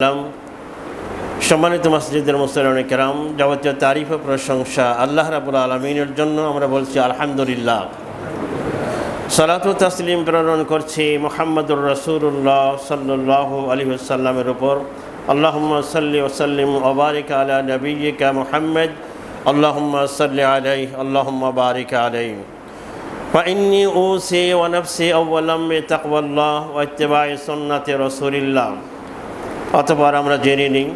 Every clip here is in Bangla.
সালাম সম্মানিত মসজিদের মুসলিম কেরাম যাবতীয় তারিফ ও প্রশংসা আল্লাহ রাবুল আলমিনের জন্য আমরা বলছি আলহামদুলিল্লাহ সালাত ও তাসলিম প্রেরণ করছি মোহাম্মদুর রসুল্লাহ সাল্লাহ আলী সাল্লামের উপর আল্লাহম্মা সাল্লি ওসাল্লিম ওবারিক আলা নবীকা মোহাম্মদ আল্লাহম্মা সাল্লি আলাই আল্লাহম্মা বারিক আলাই فإني أوصي ونفسي أولا بتقوى الله واتباع سنة رسول الله অতপর আমরা জেনে নিই,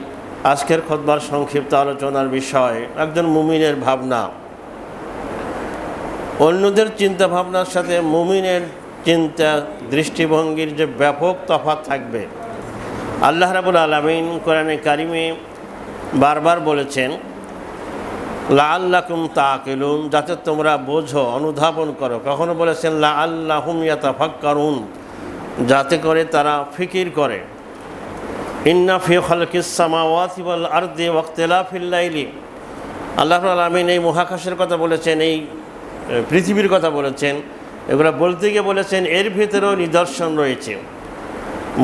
আজকের খোদবার সংক্ষিপ্ত আলোচনার বিষয় একজন মুমিনের ভাবনা। অন্যদের চিন্তা ভাবনার সাথে মুমিনের চিন্তা দৃষ্টিভঙ্গির যে ব্যাপক তফাত থাকবে, আল্লাহ রাবুল আলমিন কোরআনে কারিমে বারবার বলেছেন লা আল্লাকুম তাকিলুন যাতে তোমরা বোঝো, অনুধাবন করো। কখনো বলেছেন লা আল্লাহুম ইয়াতাফাক্কারুন, যাতে করে তারা ফিকির করে। ইন্না ফি আল্লাহ এই মহাকাশের কথা বলেছেন, এই পৃথিবীর কথা বলেছেন। এগুলো বলতে গিয়ে বলেছেন, এর ভিতরেও নিদর্শন রয়েছে।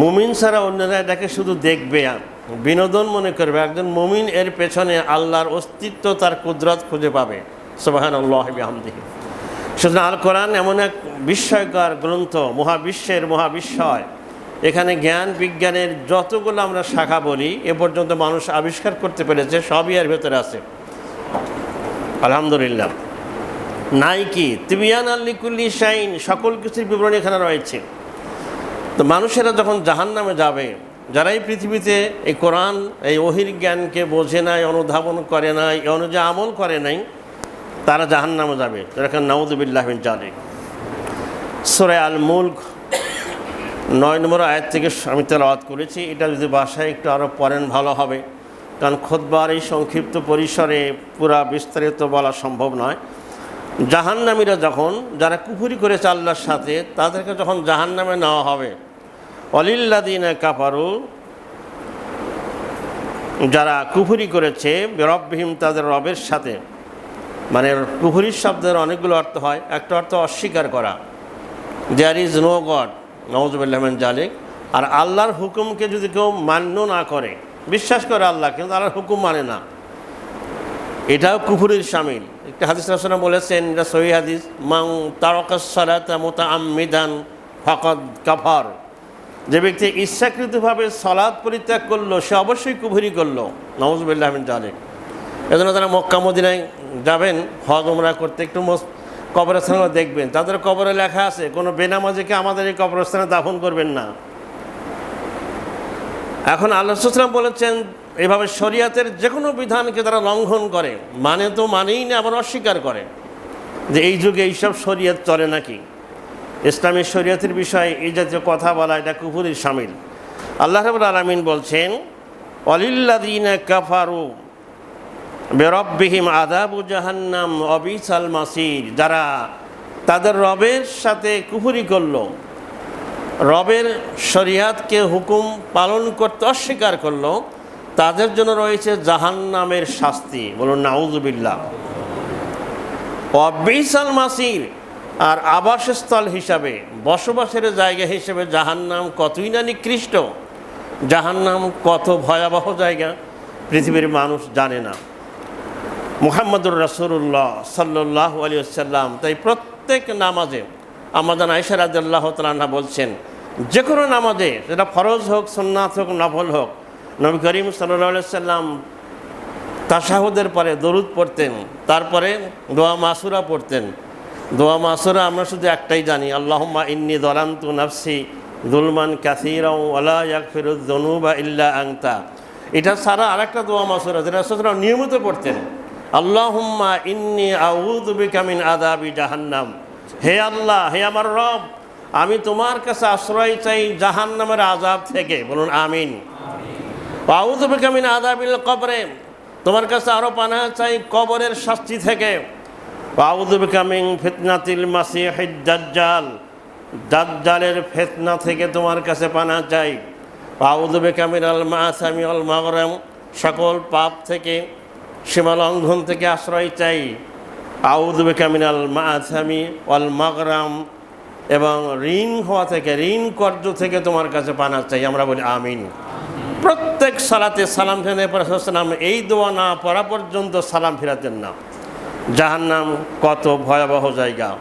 মুমিন ছাড়া অন্যরা এটাকে শুধু দেখবে বিনোদন মনে করবে। একজন মুমিন এর পেছনে আল্লাহর অস্তিত্ব, তার কুদরত খুঁজে পাবে। সোবাহান আল্লাহ সুতরাং আল কোরআন এমন এক বিস্ময়কর গ্রন্থ, মহাবিশ্বের মহাবিস্ময়। এখানে জ্ঞান, বিজ্ঞানের যতগুলো আমরা শাখা বলি, এ পর্যন্ত মানুষ আবিষ্কার করতে পেরেছে, সবই এর ভেতরে আছে। আলহামদুলিল্লাহ। নাই কি তিবিয়ান আল্লিকুল্লি শাইন, সকল কিছুর বিবরণী এখানে রয়েছে। তো মানুষেরা যখন জাহান নামে যাবে যারা এই পৃথিবীতে এই কোরআন, এই অহির জ্ঞানকে বোঝে নাই, অনুধাবন করে নাই এ অনুযায়ী আমল করে নাই, তারা জাহান নামে যাবে যেরকম নাউদুবিল্লাহমিন জালে সোরে আল মুল্ক নয় নম্বর আয়াত থেকে আমি তেলাওয়াত করেছি। এটা যদি বাসায় একটু আরও পড়েন, ভালো হবে। কারণ খোদবার এই সংক্ষিপ্ত পরিসরে পুরা বিস্তারিত বলা সম্ভব নয়। জাহান্নামীরা যখন, যারা কুফুরি করেছে আল্লাহর সাথে, তাদেরকে যখন জাহান্নামে নেওয়া হবে অলিল্লাদিনা কাপারু যারা কুফুরি করেছে রববিহীম তাদের রবের সাথে মানে কুফুরির শব্দের অনেকগুলো অর্থ হয়। একটা অর্থ অস্বীকার করা। দেয়ার ইজ নো গড নওয়াজবুল্লাহমান জালিক। আর আল্লাহর হুকুমকে যদি কেউ মান্য না করে, বিশ্বাস করে আল্লাহ, কিন্তু আল্লাহর হুকুম মানে না। এটাও কুফুরির সামিল। একটা হাদিস রচনা বলেছেন, এটা সহি হাদিস মাং তারকাসালাত মোতা আমিদান ফকদ কাফার। যে ব্যক্তি ইচ্ছাকৃতভাবে সলাদ পরিত্যাগ করল, সে অবশ্যই কুফুরি করল। নওয়াজবুল্লাহ জালিক। এজন্য তারা মক্কা মদিনায় যাবেন হজ উমরা করতে একটু মস- কবরস্থানে দেখবেন। তাদের কবরে লেখা আছে, কোনো বেনামাজিকে আমাদের এই কবরস্থানে দাফন করবেন না। এখন আল্লাহ সুসলাম বলেছেন, এভাবে শরিয়াতের যে কোনো বিধানকে তারা লঙ্ঘন করে মানে তো মানেই না, আবার অস্বীকার করে। যে এই যুগে এইসব শরিয়ত চলে নাকি? ইসলামী শরিয়তের বিষয়ে এই জাতীয় কথা বলা, এটা কুফুরির সামিল। আল্লাহ রবুল আলমিন বলছেন অলিল্লাদিনা কাফারু বেরব্বিহিম আদাবু জাহান্নাম অবিসাল মাসির, যারা তাদের রবের সাথে কুফুরি করল। রবের শরিয়াতকে হুকুম পালন করতে অস্বীকার করল। তাদের জন্য রয়েছে জাহান্নামের শাস্তি। বলুন নাউজুবিল্লাহ অবিসাল মাসির আর আবাসস্থল হিসাবে, বসবাসের জায়গা হিসেবে জাহান্নাম কতই না নিকৃষ্ট। জাহান্নাম কত ভয়াবহ জায়গা, পৃথিবীর মানুষ জানে না। মুহাম্মদুর রাসুল্লাহ সাল্লাহ আলী সাল্লাম তাই প্রত্যেক নামাজে আমাদের আয়সা রাজ্লাহ তালা বলছেন, যে কোনো নামাজে, সেটা ফরজ হোক সন্ন্যাত হোক, নফল হোক, নবী করিম সাল্লাহ সাল্লাম তাসাহুদের পরে দরুদ পড়তেন, তারপরে দোয়া মাসুরা পড়তেন। দোয়া মাসুরা আমরা শুধু একটাই জানি, আল্লাহম্মা ইন্নি দলান্তু নাফসি দুলমান কাসিরাও আলা ইয়াকফিরুদ্দনুবা ইল্লা আংতা এটা ছাড়া আরেকটা দোয়া মাসুরা, যেটা নিয়মিত পড়তেন। আল্লাহুম্মা ইন্নি আউযু বিকা মিন আযাবি জাহান্নাম। হে আল্লাহ হে আমার রব আমি তোমার কাছে আশ্রয় চাই জাহান্নামের আযাব থেকে। বলুন আমিন। আউযু বিকা মিন আযাবিল কবরে তোমার কাছে আরও পানা চাই কবরের শাস্তি থেকে। আউযু বিকা মিন ফিতনাতিল মাসিহিদ দাজ্জাল দাজ্জালের ফিতনা থেকে তোমার কাছে পানা চাই। আউযু বিকা মিনাল মাসামি ওয়াল মাগরাম সকল পাপ থেকে সীমা লঙ্ঘন থেকে আশ্রয় চাই। আউদ বেকামিনাল মাথামি অল মাগরাম এবং ঋণ হওয়া থেকে, ঋণ কর্য থেকে তোমার কাছে পানা চাই। আমরা বলি আমিন। প্রত্যেক সালাতে সালাম ফেরাতে পরাম এই দোয়া না পড়া পর্যন্ত সালাম ফেরাতেন না। জাহান্নাম কত ভয়াবহ জায়গা।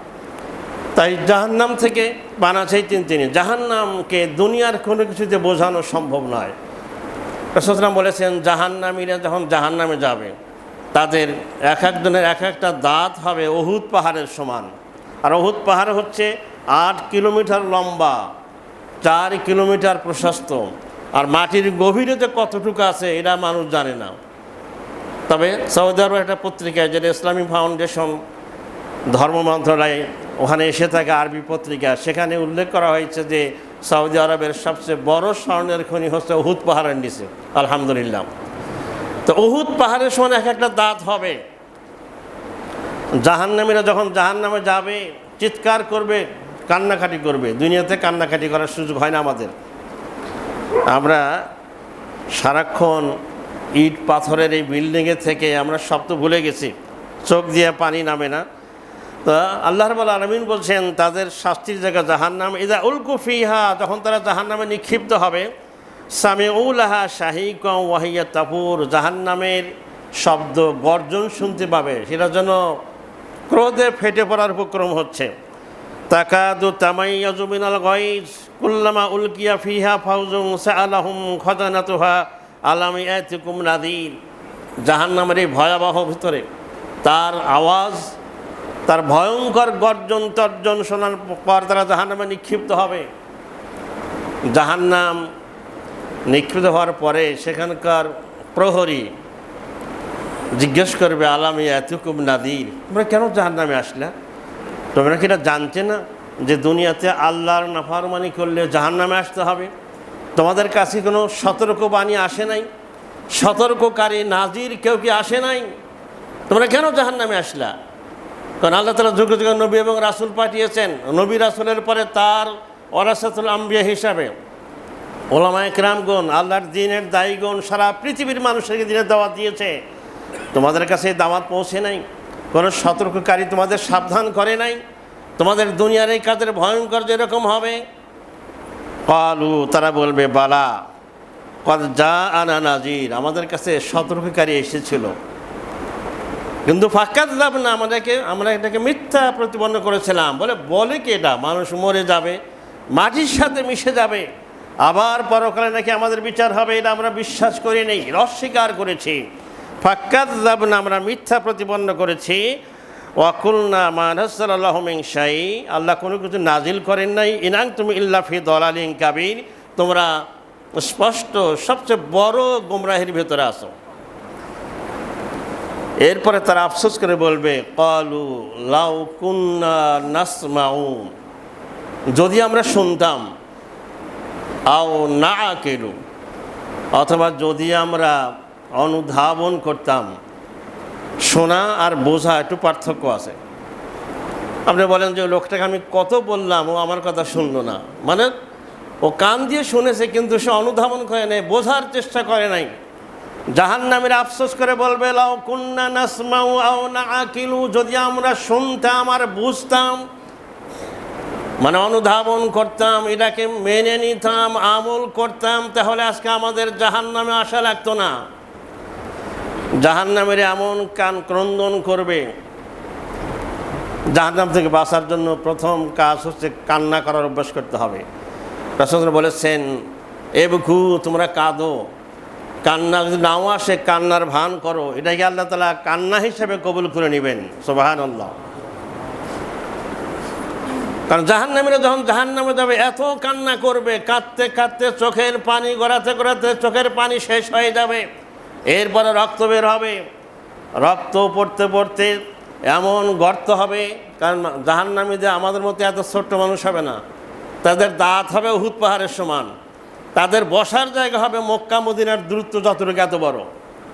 তাই জাহান্নাম থেকে বানা তিন তিনি। জাহান্নামকে দুনিয়ার কোনো কিছুতে বোঝানো সম্ভব নয়। রসলাম বলেছেন, জাহান্নামীরা যখন জাহান্নামে যাবে তাদের এক একজনের এক একটা দাঁত হবে অহুদ পাহাড়ের সমান। আর অহুদ পাহাড় হচ্ছে আট কিলোমিটার লম্বা, চার কিলোমিটার প্রশস্ত। আর মাটির গভীরে যে কতটুকু আছে, এটা মানুষ জানে না। তবে সৌদি আরবের একটা পত্রিকায়, যেটা ইসলামী ফাউন্ডেশন ধর্ম মন্ত্রণালয় ওখানে এসে থাকে আরবি পত্রিকা, সেখানে উল্লেখ করা হয়েছে যে সৌদি আরবের সবচেয়ে বড় স্বর্ণের খনি হচ্ছে উহুদ পাহাড়ের নিচে। আলহামদুলিল্লাহ। তো উহুদ পাহাড়ের সময় এক একটা দাঁত হবে। জাহান্নামীরা যখন জাহান্নামে যাবে, চিৎকার করবে, কান্নাকাটি করবে। দুনিয়াতে কান্নাকাটি করার সুযোগ হয় না আমাদের। আমরা সারাক্ষণ ইট পাথরের এই বিল্ডিংয়ে থেকে আমরা সব তো ভুলে গেছি। চোখ দিয়ে পানি নামে না। তো আল্লাহ রবাল আলমিন বলছেন, তাদের শাস্তির জায়গা জাহান্নাম। ইদা উলকু ফিহা, যখন তারা জাহান্নামে নিক্ষিপ্ত হবে সামে উলাহা শাহি কম ওয়াহিয়া তাপুর জাহান্নামের শব্দ গর্জন শুনতে পাবে। সেটা যেন ক্রোধে ফেটে পড়ার উপক্রম হচ্ছে। তাকাদু তামাইয়াজু মিনাল গাইজ, কুল্লামা উলকিয়া ফিহা ফাউজুম সাআলাহুম খাজানাতুহা আলামি আয়াতিকুম নাদির। জাহান্নামের এই ভয়াবহ ভিতরে তার আওয়াজ, তার ভয়ঙ্কর গর্জন, তর্জন শোনার পর তারা জাহান্নামে নিক্ষিপ্ত হবে। জাহান্নাম নিক্ষিপ্ত হওয়ার পরে সেখানকার প্রহরী জিজ্ঞেস করবে, আলামি এতকুম নাদির? তোমরা কেন জাহান্নামে আসলা? তোমরা কি এটা জানতে না যে দুনিয়াতে আল্লাহর নাফারমানি করলে জাহান্নামে আসতে হবে? তোমাদের কাছে কোনো সতর্কবাণী আসে নাই? সতর্ককারী নাজির কেউ কি আসে নাই? তোমরা কেন জাহান্নামে আসলা? কারণ আল্লাহ তালা যুগ যুগ নবী এবং রাসুল পাঠিয়েছেন। নবী রাসুলের পরে তার ওরাসাতুল আম্বিয়া হিসাবে। ওলামায় ক্রামগণ, আল্লাহর দিনের দায়ীগণ সারা পৃথিবীর মানুষকে দিনের দাওয়াত দিয়েছে। তোমাদের কাছে দাওয়াত পৌঁছে নাই। কোনো সতর্ককারী তোমাদের সাবধান করে নাই। তোমাদের দুনিয়ার এই কাজের ভয়ঙ্কর যেরকম হবে। কালু, তারা বলবে, বালা যা আনা নাজির আমাদের কাছে সতর্ককারী এসেছিল। কিন্তু ফাঁকাত যাব না আমাদেরকে, আমরা এটাকে মিথ্যা প্রতিপন্ন করেছিলাম। বলে বলে কি এটা? মানুষ মরে যাবে, মাটির সাথে মিশে যাবে। আবার পরকালে নাকি আমাদের বিচার হবে, এটা আমরা বিশ্বাস করি নেই অস্বীকার করেছি। ফাক্কাত যাবনা আমরা মিথ্যা প্রতিপন্ন করেছি। ওয়াকুলনা মানসাল্লাহমিং শাই, আল্লাহ কোনো কিছু নাজিল করেন নাই। ইনাং তুমি ইল্লাফি দলালিং কাবির, তোমরা স্পষ্ট সবচেয়ে বড় গোমরাহের ভেতরে আসো এরপরে তারা আফসোস করে বলবে, কলু লাউ কুন্না নাসমাউ। যদি আমরা শুনতাম আও না কেলু অথবা যদি আমরা অনুধাবন করতাম, শোনা আর বোঝা একটু পার্থক্য আছে। আপনি বলেন যে লোকটাকে আমি কত বললাম, ও আমার কথা শুনলো না। মানে ও কান দিয়ে শুনেছে, কিন্তু সে অনুধাবন করে নেই, বোঝার চেষ্টা করে নাই। জাহান নামের আফসোস করে বলবে লাও কুন্না নাসমাউ আও না আকিলু, যদি আমরা শুনতাম আর বুঝতাম মানে অনুধাবন করতাম, এটাকে মেনে নিতাম, আমল করতাম, তাহলে আজকে আমাদের জাহান নামে আসা লাগতো না। জাহান নামের এমন কান ক্রন্দন করবে। জাহান্নাম থেকে বাঁচার জন্য প্রথম কাজ হচ্ছে কান্না করার অভ্যাস করতে হবে। রাসুল বলেছেন, এ বুকু, তোমরা কাঁদো। কান্না যদি নাও আসে, কান্নার ভান করো। এটাকে আল্লাহ তালা কান্না হিসেবে কবুল করে নেবেন। সোবাহান আল্লাহ কারণ জাহান নামীরা যখন জাহান নামে যাবে, এত কান্না করবে, কাঁদতে কাঁদতে চোখের পানি, গড়াতে গড়াতে চোখের পানি শেষ হয়ে যাবে। এরপরে রক্ত বের হবে। রক্ত পড়তে পড়তে এমন গর্ত হবে, কারণ জাহান নামীদের আমাদের মতো এত ছোট্ট মানুষ হবে না। তাদের দাঁত হবে উহুদ পাহাড়ের সমান। তাদের বসার জায়গা হবে মক্কা, মদিনার দূরত্ব যতটুকু এত বড়।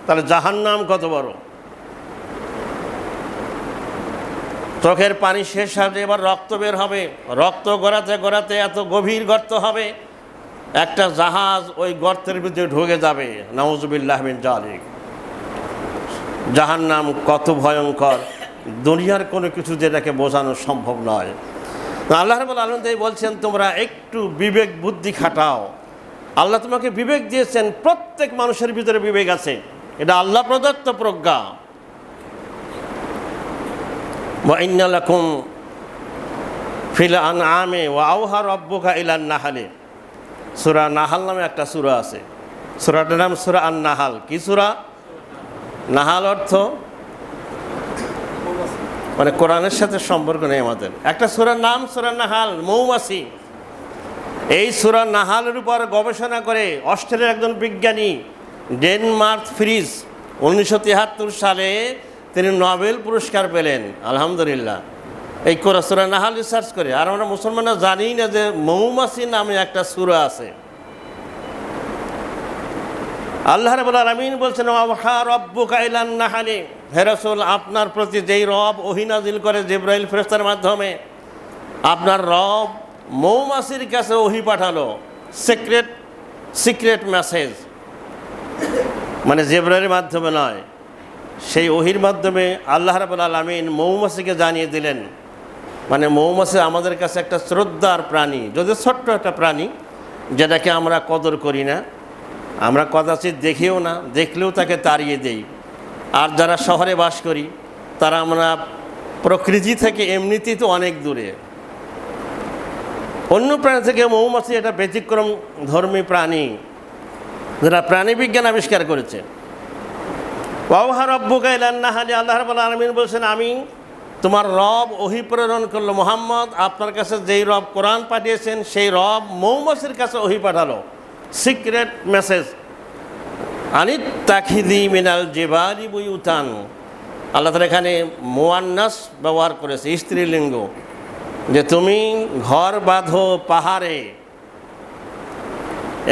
তাহলে জাহান্নাম কত বড়? চোখের পানি শেষ হবে এবার রক্ত বের হবে। রক্ত গড়াতে গড়াতে এত গভীর গর্ত হবে, একটা জাহাজ ওই গর্তের ভিতরে ঢুকে যাবে। নওয়াজবিল্লাহমিন জালিক। জাহান্নাম কত ভয়ঙ্কর। দুনিয়ার কোনো কিছু যেটাকে বোঝানো সম্ভব নয়। আল্লাহ রবুল আলম বলছেন, তোমরা একটু বিবেক বুদ্ধি খাটাও। আল্লাহ তোমাকে বিবেক দিয়েছেন, প্রত্যেক মানুষের ভিতরে বিবেক আছে। এটা আল্লাহ প্রদত্ত প্রজ্ঞা। ওয়াইনালাকুম ফিল আন আমে আউহা রব্বুকা ইলান নাহালে। সুরা নাহাল নামে একটা সুরা আছে। সুরাটার নাম সুরা আন নাহাল কি সুরা? নাহাল অর্থ? মানে কোরআনের সাথে সম্পর্ক নেই আমাদের। একটা সুরার নাম সুরা নাহাল, মৌমাছি। এই সুরা নাহালের উপর গবেষণা করে অস্ট্রেলিয়ার একজন বিজ্ঞানী, ডেনমার্ক ফ্রিজ, উনিশশো তিয়াত্তর সালে তিনি নোবেল পুরস্কার পেলেন, আলহামদুলিল্লাহ। এই কোরা সুরা নাহাল রিসার্চ করে, আর আমরা মুসলমানরা জানি না যে মৌমাছি নামে একটা সুরা আছে। আল্লাহ রবুল আলমিন বলছেন নাহালি। হেরসুল আপনার প্রতি যেই রব ওহিনাজিল করে জিব্রাইল ফেরেস্তার মাধ্যমে, আপনার রব মৌমাছির কাছে ওহি পাঠালো। সিক্রেট সিক্রেট মেসেজ মানে জেব্রাইলের মাধ্যমে নয়। সেই ওহির মাধ্যমে আল্লাহ রাবুল আলমিন মৌমাছিকে জানিয়ে দিলেন মানে মৌমাছি আমাদের কাছে একটা শ্রদ্ধার প্রাণী যদি ছোট্ট একটা প্রাণী, যেটাকে আমরা কদর করি না, আমরা কদাচিৎ দেখিও না, দেখলেও তাকে তাড়িয়ে দেই। আর যারা শহরে বাস করি, তারা আমরা প্রকৃতি থেকে এমনিতেই তো অনেক দূরে। অন্য প্রাণী থেকে মৌমাছি এটা ব্যতিক্রম ধর্মী প্রাণী যারা প্রাণীবিজ্ঞান আবিষ্কার করেছে। বলছেন, আমি তোমার রব ওহি প্রেরণ করল মোহাম্মদ। আপনার কাছে যেই রব কোরআন পাঠিয়েছেন, সেই রব মৌমাছির কাছে ওহি পাঠালো। সিক্রেট মেসেজ আনিত তাখিদি মিনাল জেবারি বুয়ুতান। আল্লাহ তালা এখানে মোয়ান্নাস ব্যবহার করেছে, স্ত্রীলিঙ্গ। যে তুমি ঘর বাঁধো পাহাড়ে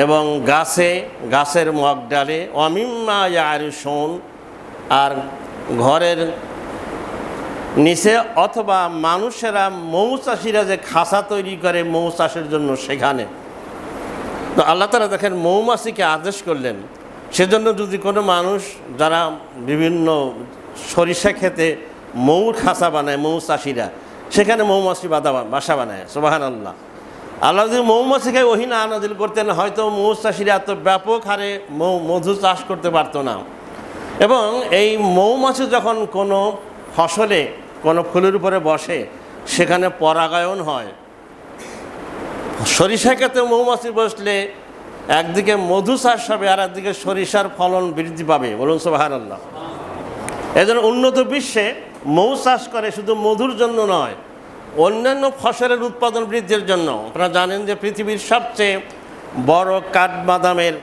এবং গাছে, গাছের মগ ডালে অমিম্মা আর শোন আর ঘরের নিচে অথবা মানুষেরা মৌচাষিরা যে খাসা তৈরি করে মৌ চাষের জন্য সেখানে। তো আল্লাহ তালা দেখেন মৌমাছিকে আদেশ করলেন। সেজন্য যদি কোনো মানুষ যারা বিভিন্ন সরিষা খেতে মৌর খাসা বানায় মৌ চাষিরা সেখানে মৌমাছি বাদা বাসা বানায় সোবাহান আল্লাহ আল্লাহ যদি মৌমাছিকে ওহিনা আনাদিল করতেন, হয়তো মৌ চাষিরা এত ব্যাপক হারে মৌ, মধু চাষ করতে পারতো না। এবং এই মৌমাছি যখন কোনো ফসলে, কোনো ফুলের উপরে বসে, সেখানে পরাগায়ন হয়। সরিষা ক্ষেত্রে মৌমাছি বসলে একদিকে মধু চাষ হবে আর একদিকে সরিষার ফলন বৃদ্ধি পাবে। বলুন সোবাহান আল্লাহ এই জন্য উন্নত বিশ্বে মৌ চাষ করে শুধু মধুর জন্য নয়, অন্যান্য ফসলের উৎপাদন বৃদ্ধির জন্য। আপনারা জানেন যে পৃথিবীর সবচেয়ে বড় কাঠবাদামের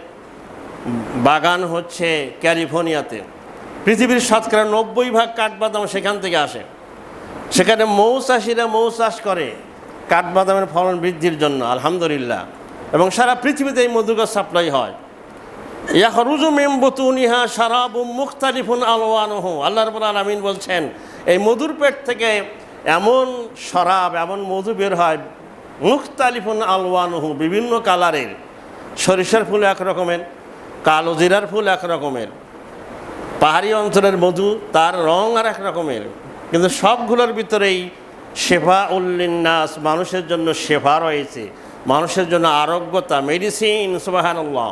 বাগান হচ্ছে ক্যালিফোর্নিয়াতে। পৃথিবীর শতকরা নব্বই ভাগ কাঠবাদাম সেখান থেকে আসে। সেখানে মৌ চাষিরা মৌ চাষ করে। কাঠবাদামের ফলন বৃদ্ধির জন্য, আলহামদুলিল্লাহ। এবং সারা পৃথিবীতে এই মধুগাছ সাপ্লাই হয়। ইয়াহরুজু মেমবতুনিহা সারাবু মুখতালিফুন আলোয়ানহ আল্লাহ রবুল আলমিন বলছেন, এই মধুর পেট থেকে এমন শরাব, এমন মধু বের হয় মুখতালিফুন আলওয়ানহু বিভিন্ন কালারের। সরিষার ফুল এক রকমের কালো জিরার ফুল এক রকমের। পাহাড়ি অঞ্চলের মধু, তার রং আর এক রকমের। কিন্তু সবগুলোর ভিতরেই শেফা উল্লিন্নাস, মানুষের জন্য শেফা রয়েছে। মানুষের জন্য আরোগ্যতা মেডিসিন সুবাহান্লাহ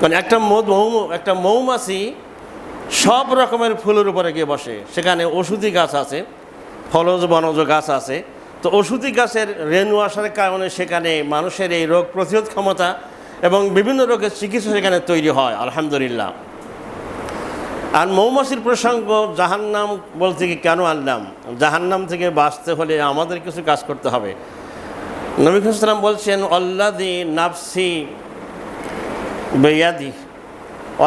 মানে একটা মধু একটা মৌমাছি সব রকমের ফুলের উপরে গিয়ে বসে। সেখানে ওষুধি গাছ আছে, ফলজ বনজ গাছ আছে। তো ওষুধি গাছের রেণু আসার কারণে সেখানে মানুষের এই রোগ প্রতিরোধ ক্ষমতা এবং বিভিন্ন রোগের চিকিৎসা সেখানে তৈরি হয়, আলহামদুলিল্লাহ। আর মৌমাছির প্রসঙ্গ, জাহান্নাম বলতে কি কেন আনলাম? জাহান্নাম থেকে বাঁচতে হলে আমাদের কিছু কাজ করতে হবে। নবী সালাম বলছেন অল্লাদি নাফসি বেয়াদি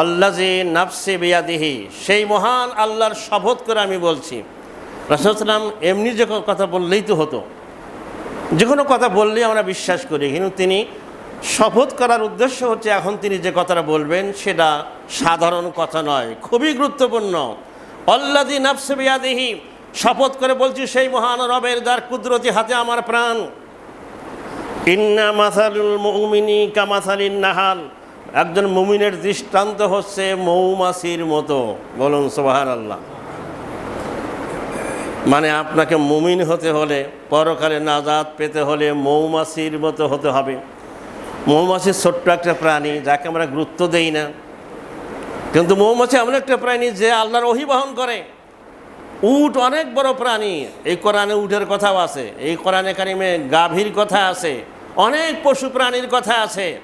অল্লাজি নাফসি বেয়াদিহি। সেই মহান আল্লাহর শপথ করে আমি বলছি রাসুলাম এমনি যে কথা বললেই তো হতো। যে কোনো কথা বললেই আমরা বিশ্বাস করি, কিন্তু তিনি শপথ করার উদ্দেশ্য হচ্ছে এখন তিনি যে কথাটা বলবেন, সেটা সাধারণ কথা নয়, খুবই গুরুত্বপূর্ণ। অল্লাদি নাফসে বেয়াদিহি, শপথ করে বলছি, সেই মহান রবের যার কুদরতি হাতে আমার প্রাণ। ইন্না মাসালুল মৌমিনী কামাসালিন নাহাল, একজন মুমিনের দৃষ্টান্ত হচ্ছে মৌমাছির মতো। বলুন সোহান আল্লাহ মানে আপনাকে মুমিন হতে হলে, পরকালে নাজাদ পেতে হলে মৌমাছির মতো হতে হবে। মৌমাছি ছোট্ট একটা প্রাণী, যাকে আমরা গুরুত্ব দেই না। কিন্তু মৌমাছি এমন একটা প্রাণী যে আল্লাহর অহিবাহন করে। উট অনেক বড় প্রাণী। এই কোরআনে উটের কথাও আছে, এই কোরআনে কারিমে গাভীর কথা আছে, অনেক পশু প্রাণীর কথা আছে।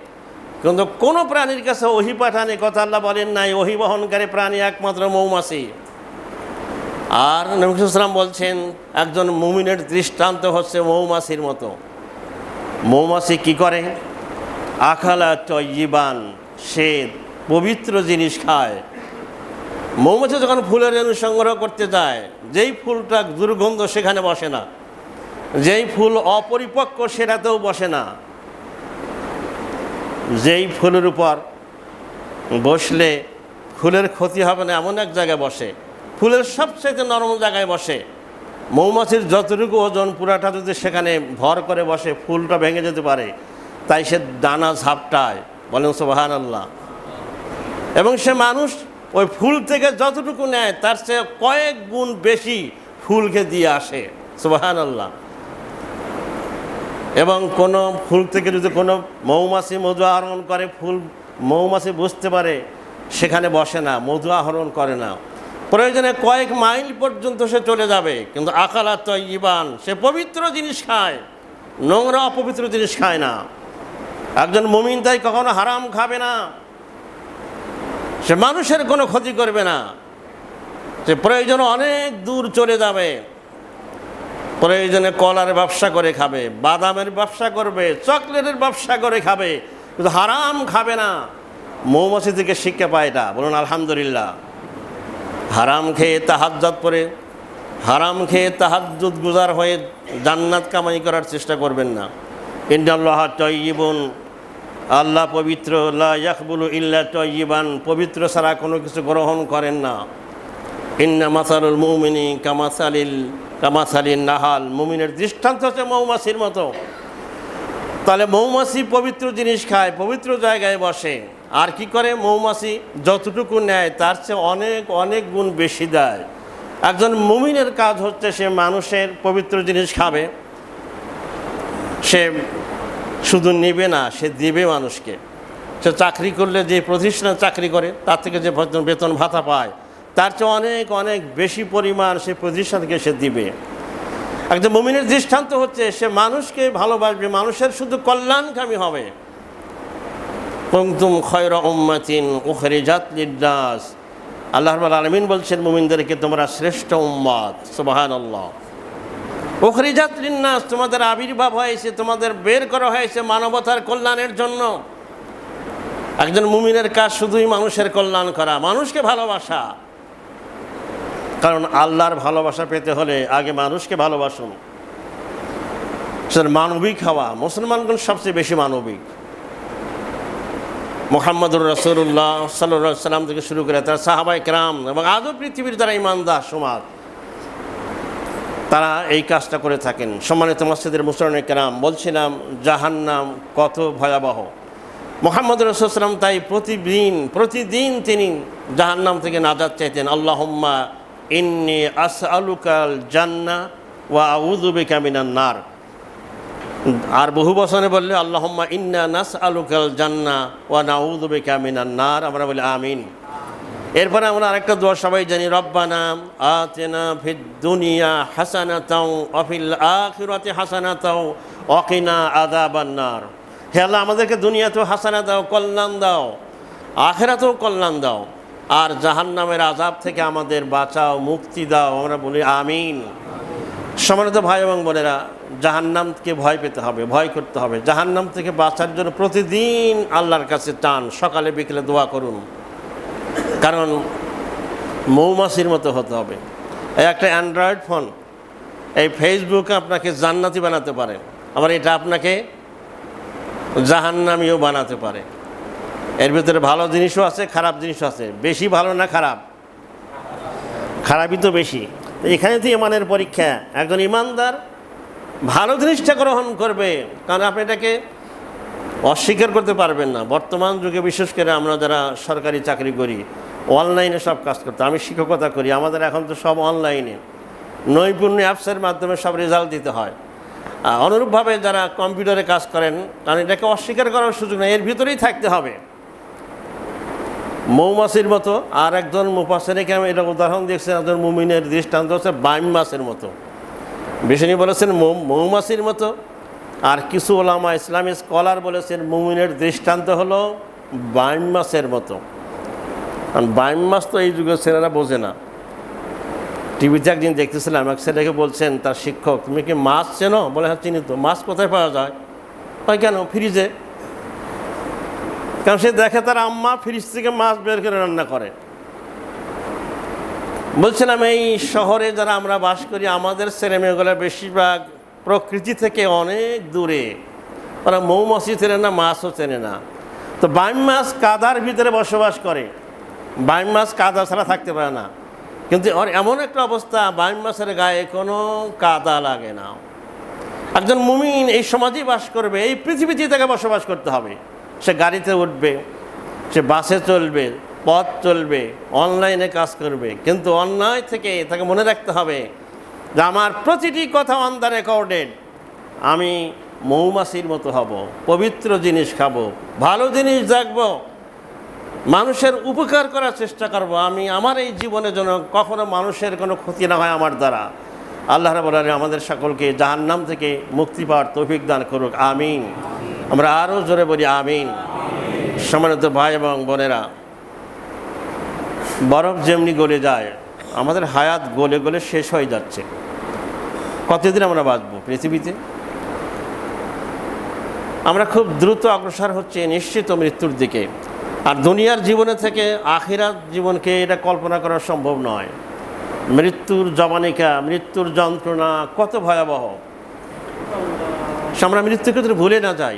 কিন্তু কোনো প্রাণীর কাছে ওহি কথা আল্লাহ বলেন নাই, ওহি বহনকারী প্রাণী একমাত্র মৌমাছি। আর নবিসাম বলছেন, একজন মুমিনের দৃষ্টান্ত হচ্ছে মৌমাছির মতো। মৌমাছি কি করে? আখালা চয়িবান সে পবিত্র জিনিস খায়। মৌমাছি যখন ফুলের রেণু সংগ্রহ করতে যায়, যেই ফুলটা দুর্গন্ধ সেখানে বসে না। যেই ফুল অপরিপক্ক সেটাতেও বসে না। যেই ফুলের উপর বসলে ফুলের ক্ষতি হবে না, এমন এক জায়গায় বসে। ফুলের সবচেয়ে নরম জায়গায় বসে। মৌমাছির যতটুকু ওজন পুরাটা যদি সেখানে ভর করে বসে, ফুলটা ভেঙে যেতে পারে। তাই সে দানা ঝাপটায়, বলেন সোবাহান আল্লাহ এবং সে মানুষ ওই ফুল থেকে যতটুকু নেয়, তার চেয়ে কয়েক গুণ বেশি ফুলকে দিয়ে আসে সুবাহান আল্লাহ এবং কোনো ফুল থেকে যদি কোনো মৌমাছি মধু আহরণ করে, ফুল মৌমাছি বুঝতে পারে, সেখানে বসে না, মধু আহরণ করে না। প্রয়োজনে কয়েক মাইল পর্যন্ত সে চলে যাবে, কিন্তু আকালা ইবান সে পবিত্র জিনিস খায়, নোংরা অপবিত্র জিনিস খায় না। একজন মুমিন তাই কখনো হারাম খাবে না। সে মানুষের কোনো ক্ষতি করবে না। সে প্রয়োজন অনেক দূর চলে যাবে। প্রয়োজনে কলার ব্যবসা করে খাবে, বাদামের ব্যবসা করবে, চকলেটের ব্যবসা করে খাবে, কিন্তু হারাম খাবে না। মৌমাছি থেকে শিক্ষা পায় এটা। বলুন, আলহামদুলিল্লাহ। হারাম খেয়ে তাহাজ্জাত পরে হারাম খেয়ে তাহাজ্জুদ গুজার হয়ে জান্নাত কামাই করার চেষ্টা করবেন না। ইন্দাল্লাহ তৈবন আল্লাহ পবিত্র, লা ইয়াকবুলু ইল্লা তৈবান পবিত্র ছাড়া কোনো কিছু গ্রহণ করেন না। ইন্না মাসালুল মৌমিনী কামাসালিল, কামাসালিন নাহাল। মুমিনের দৃষ্টান্ত হচ্ছে মৌমাছির মতো। তাহলে মৌমাছি পবিত্র জিনিস খায়, পবিত্র জায়গায় বসে। আর কি করে? মৌমাছি যতটুকু নেয়, তার চেয়ে অনেক অনেক গুণ বেশি দেয়। একজন মুমিনের কাজ হচ্ছে সে মানুষের পবিত্র জিনিস খাবে। সে শুধু নেবে না, সে দেবে মানুষকে। সে চাকরি করলে যে প্রতিষ্ঠানে চাকরি করে, তার থেকে যে বেতন- ভাতা পায়, তার চেয়ে অনেক অনেক বেশি পরিমাণ সে প্রতিষ্ঠানকে সে দিবে। একজন মুমিনের দৃষ্টান্ত হচ্ছে, সে মানুষকে ভালোবাসবে, মানুষের শুধু কল্যাণকামী হবে। পংতুম খয়র উম্মাতিন উখরি আল্লাহ আলমিন বলছেন, মুমিনদেরকে তোমরা শ্রেষ্ঠ উম্মাদ সুবাহান আল্লাহ উখরিজাত লিন্নাস, তোমাদের আবির্ভাব হয়েছে, তোমাদের বের করা হয়েছে মানবতার কল্যাণের জন্য। একজন মুমিনের কাজ শুধুই মানুষের কল্যাণ করা, মানুষকে ভালোবাসা। কারণ আল্লাহর ভালোবাসা পেতে হলে আগে মানুষকে ভালোবাসুন। মানবিক হওয়া, মুসলমানগণ সবচেয়ে বেশি মানবিক। মোহাম্মদুর রসুল্লাহ সাল্লা সাল্লাম থেকে শুরু করে তারা সাহাবাই ক্রাম এবং আদৌ পৃথিবীর যারা ইমানদার সমাজ তারা এই কাজটা করে থাকেন। সম্মানিত মসজিদের মুসলমান কেরাম, বলছিলাম, জাহান্নাম কত ভয়াবহ। মোহাম্মদ রসুলাম তাই প্রতিদিন প্রতিদিন তিনি জাহান্নাম থেকে নাজাদ চাইতেন। আল্লাহম্মা ইন্নি আস আলুকাল জান্না ওয়া আউজুবে কামিনান নার। আর বহু বছরে বললে, আল্লাহম্মা ইন্না নাস আলুকাল জান্না ওয়া নাউজুবে কামিনান নার। আমরা বলি, আমিন। এরপরে আমরা আরেকটা দোয়া সবাই জানি, রব্বানা আতেনা ফিদ দুনিয়া হাসানাতাও অফিল আখিরাতে হাসানাতাও অকিনা আদাবান্নার হে আল্লাহ, আমাদেরকে দুনিয়াতেও হাসানা দাও, কল্যাণ দাও, আখেরাতেও কল্যাণ দাও, আর জাহান্নামের আজাব থেকে আমাদের বাঁচাও, মুক্তি দাও। আমরা বলি, আমিন। সমানত ভাই এবং বোনেরা, জাহান্নামকে ভয় পেতে হবে, ভয় করতে হবে। জাহান্নাম থেকে বাঁচার জন্য প্রতিদিন আল্লাহর কাছে টান। সকালে, বিকেলে দোয়া করুন। কারণ মৌমাছির মতো হতে হবে। একটা অ্যান্ড্রয়েড ফোন এই ফেসবুক আপনাকে জান্নাতি বানাতে পারে, আবার এটা আপনাকে জাহান্নামিও বানাতে পারে। এর ভিতরে ভালো জিনিসও আছে, খারাপ জিনিসও আছে। বেশি ভালো না খারাপ? খারাপই তো বেশি। এখানে তো ইমানের পরীক্ষা। একজন ইমানদার ভালো জিনিসটা গ্রহণ করবে, কারণ আপনি এটাকে অস্বীকার করতে পারবেন না। বর্তমান যুগে বিশেষ করে আমরা যারা সরকারি চাকরি করি অনলাইনে সব কাজ করতে আমি শিক্ষকতা করি, আমাদের এখন তো সব অনলাইনে। নৈপুণ্য অ্যাপসের মাধ্যমে সব রেজাল্ট দিতে হয়। অনুরূপভাবে যারা কম্পিউটারে কাজ করেন, কারণ এটাকে অস্বীকার করার সুযোগ নেই, এর ভিতরেই থাকতে হবে। মৌমাছির মতো, আর একজন মুফাসেরকে আমি এটা উদাহরণ দিয়েছি, একজন মুমিনের দৃষ্টান্ত হচ্ছে বাইম মাছের মতো। বিষ্ণু বলেছেন মৌমাছির মতো, আর কিছু ওলামা ইসলামী স্কলার বলেছেন, মুমিনের দৃষ্টান্ত হলো বাইম মাছের মতো। কারণ বাইম মাছ তো এই যুগের ছেলেরা বোঝে না। টিভিতে একদিন দেখতেছিলাম, এক ছেলেকে বলছেন, তার শিক্ষক, তুমি কি মাছ চেনো? বলে হ্যাঁ চিনি তো। মাছ কোথায় পাওয়া যায়? হয় কেন? ফ্রিজে। কারণ সে দেখে তার আম্মা ফ্রিজ থেকে মাছ বের করে রান্না করে। বলছিলাম, এই শহরে যারা আমরা বাস করি, আমাদের ছেলেমেয়েগুলো বেশিরভাগ প্রকৃতি থেকে অনেক দূরে। ওরা মৌমাছি চেনে না, মাছও চেনে না। তো বাইম মাছ কাদার ভিতরে বসবাস করে। বাইম মাছ কাদা ছাড়া থাকতে পারে না। কিন্তু ওর এমন একটা অবস্থা বাইম মাছের গায়ে কোনো কাদা লাগে না। একজন মুমিন এই সমাজেই বাস করবে, এই পৃথিবীতেই তাকে বসবাস করতে হবে, সে গাড়িতে উঠবে, সে বাসে চলবে, পথ চলবে, অনলাইনে কাজ করবে। কিন্তু অন্যায় থেকে তাকে মনে রাখতে হবে যে আমার প্রতিটি কথা অন দ্য রেকর্ডেড আমি মৌমাছির মতো হব, পবিত্র জিনিস খাব, ভালো জিনিস দেখব মানুষের উপকার করার চেষ্টা করব। আমি আমার এই জীবনে যেন কখনো মানুষের কোনো ক্ষতি না হয় আমার দ্বারা। আল্লাহ রাবুল আলামিন আমাদের সকলকে জাহান্নাম থেকে মুক্তি পাওয়ার তৌফিক দান করুক। আমিন। আমরা আরও জোরে বলি আমিন। সম্মানিত ভাই এবং বোনেরা, বরফ যেমনি গলে যায়, আমাদের হায়াত গলে গলে শেষ হয়ে যাচ্ছে। কতদিন আমরা বাঁচবো পৃথিবীতে? আমরা খুব দ্রুত অগ্রসর হচ্ছে নিশ্চিত মৃত্যুর দিকে। আর দুনিয়ার জীবনে থেকে আখিরাত জীবনকে এটা কল্পনা করা সম্ভব নয়। মৃত্যুর জবানিকা মৃত্যুর যন্ত্রণা কত ভয়াবহ। আমরা মৃত্যুকে যদি ভুলে না যাই,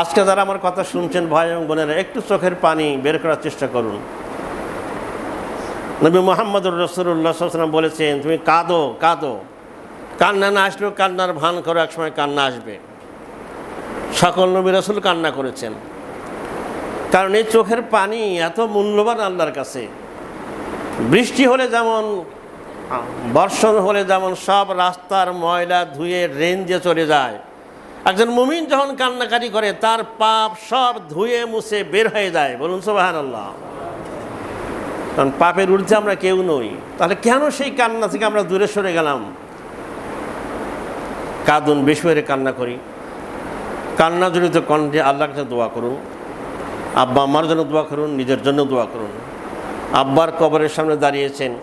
আজকে যারা আমার কথা শুনছেন ভাই এবং বোনেরা, একটু চোখের পানি বের করার চেষ্টা করুন। নবী মোহাম্মদুর রসুল্লাহ সাল্লাম বলেছেন, তুমি কাঁদো কাঁদো। কান্না না আসলেও কান্নার ভান করো, একসময় কান্না আসবে। সকল নবী রসুল কান্না করেছেন। কারণ এই চোখের পানি এত মূল্যবান আল্লাহর কাছে। বৃষ্টি হলে যেমন, বর্ষণ হলে যেমন সব রাস্তার ময়লা ধুয়ে রেঞ্জে চলে যায়। একজন মুমিন যখন কান্নাকারি করে, তার পাপ সব ধুয়ে মুছে বের হয়ে যায়। বলুন সোবাহান আল্লাহ কারণ পাপের ঊর্ধ্বে আমরা কেউ নই। তাহলে কেন সেই কান্না থেকে আমরা দূরে সরে গেলাম? কাঁদুন, বেশি কান্না করি। কান্না জড়িত কণ্ঠে আল্লাহর কাছে দোয়া করুন। আব্বা আমার জন্য দোয়া করুন, নিজের জন্য দোয়া করুন। আব্বার কবরের সামনে দাঁড়িয়েছেন,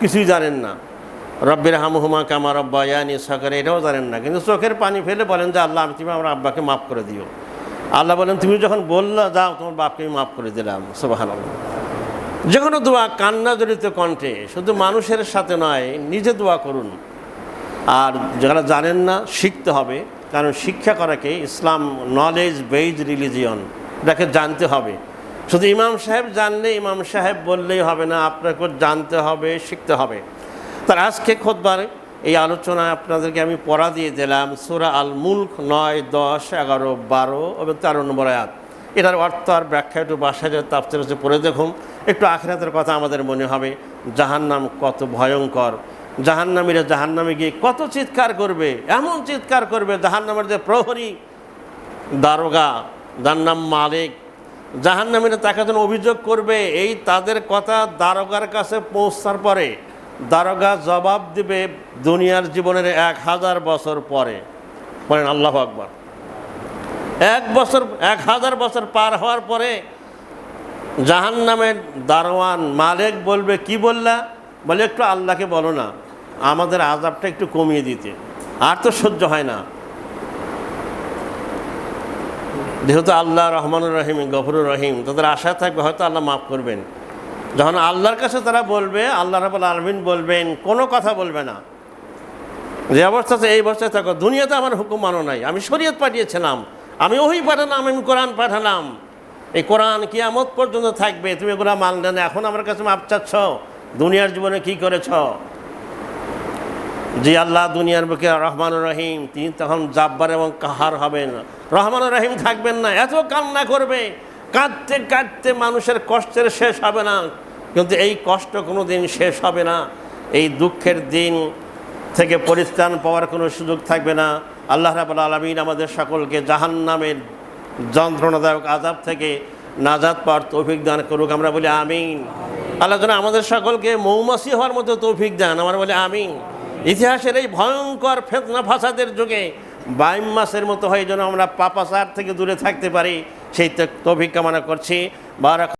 কিছুই জানেন না। রব্বের হামহুমা কামা রব্বা ইয়ানি সকারে, এটাও জানেন না। কিন্তু চোখের পানি ফেলে বলেন যে, আল্লাহ তুমি আমার আব্বাকে মাফ করে দিও। আল্লাহ বলেন, তুমি যখন বললা, যাও, তোমার বাপকে আমি মাফ করে দিলাম। সোবাহান যে কোনো দোয়া কান্না জড়িত কণ্ঠে, শুধু মানুষের সাথে নয়, নিজে দোয়া করুন। আর যারা জানেন না, শিখতে হবে। কারণ শিক্ষা করাকে ইসলাম নলেজ বেজ রিলিজিয়ন এটাকে জানতে হবে। শুধু ইমাম সাহেব জানলে, ইমাম সাহেব বললেই হবে না, আপনাকে জানতে হবে, শিখতে হবে। তার আজকে খোদবার এই আলোচনায় আপনাদেরকে আমি পড়া দিয়ে দিলাম সুরা আল মুল্ক নয়, দশ, এগারো, বারো এবং তেরো নম্বর আয়াত। এটার অর্থ আর ব্যাখ্যা একটু বাসায় তাপতে হচ্ছে পড়ে দেখুন। একটু আখেরাতের কথা আমাদের মনে হবে। জাহান্নাম কত ভয়ঙ্কর। জাহান্নামীরা জাহান্নামে গিয়ে কত চিৎকার করবে, এমন চিৎকার করবে, জাহান্নামের যে প্রহরী, দারোগা যার নাম মালিক। জাহান্নামীরা তাকে যেন অভিযোগ করবে, এই তাদের কথা দারোগার কাছে পৌঁছার পরে দারোগা জবাব দিবে দুনিয়ার জীবনের এক হাজার বছর পরে। বলেন আল্লাহ আকবর। এক বছর, এক হাজার বছর পার হওয়ার পরে জাহান নামের দারোয়ান মালিক বলবে, কি বললা? বলে, একটু আল্লাহকে বলো না, আমাদের আজাবটা একটু কমিয়ে দিতে, আর তো সহ্য হয় না। যেহেতু আল্লাহ রহমানুর রহিম, গফরুর রহিম, তাদের আশা থাকবে, হয়তো আল্লাহ মাফ করবেন। যখন আল্লাহর কাছে তারা বলবে, আল্লাহ রাবুল আলমিন বলবেন, কোনো কথা বলবে না। যে অবস্থাতে এই অবস্থায় থাকো। দুনিয়াতে আমার হুকুম মানো নাই। আমি শরীয়ত পাঠিয়েছিলাম। আমি ওই পাঠালাম, আমি কোরআন পাঠালাম। এই কোরআন কিয়ামত পর্যন্ত থাকবে। তুমি এগুলো মানলে না। এখন আমার কাছে মাপ চাচ্ছ। দুনিয়ার জীবনে কি করেছ? যে আল্লাহ, দুনিয়ার বুকে রহমান রহিম। তিনি তখন জাব্বার এবং কাহার হবেন। রহমান রহিম থাকবেন না, এত কান্না করবে। কাঁদতে কাঁদতে মানুষের কষ্টের শেষ হবে না। কিন্তু এই কষ্ট কোনো দিন শেষ হবে না। এই দুঃখের দিন থেকে পরিত্রাণ পাওয়ার কোনো সুযোগ থাকবে না। আল্লাহ রাবুল আলমিন আমাদের সকলকে জাহান নামের যন্ত্রণাদায়ক আজাব থেকে নাজাদ পাওয়ার তৌফিক দান করুক। আমরা বলি আমিন। আল্লাহ আমাদের সকলকে মৌমাছি হওয়ার মতো তৌফিক দান। আমরা বলি আমিন। ইতিহাসের এই ভয়ঙ্কর ফেতনা ফাসাদের যুগে বাইম মাসের মতো হয়ে যেন আমরা পাপাচার থেকে দূরে থাকতে পারি। সেই তৌফিক কামনা করছি। বারাক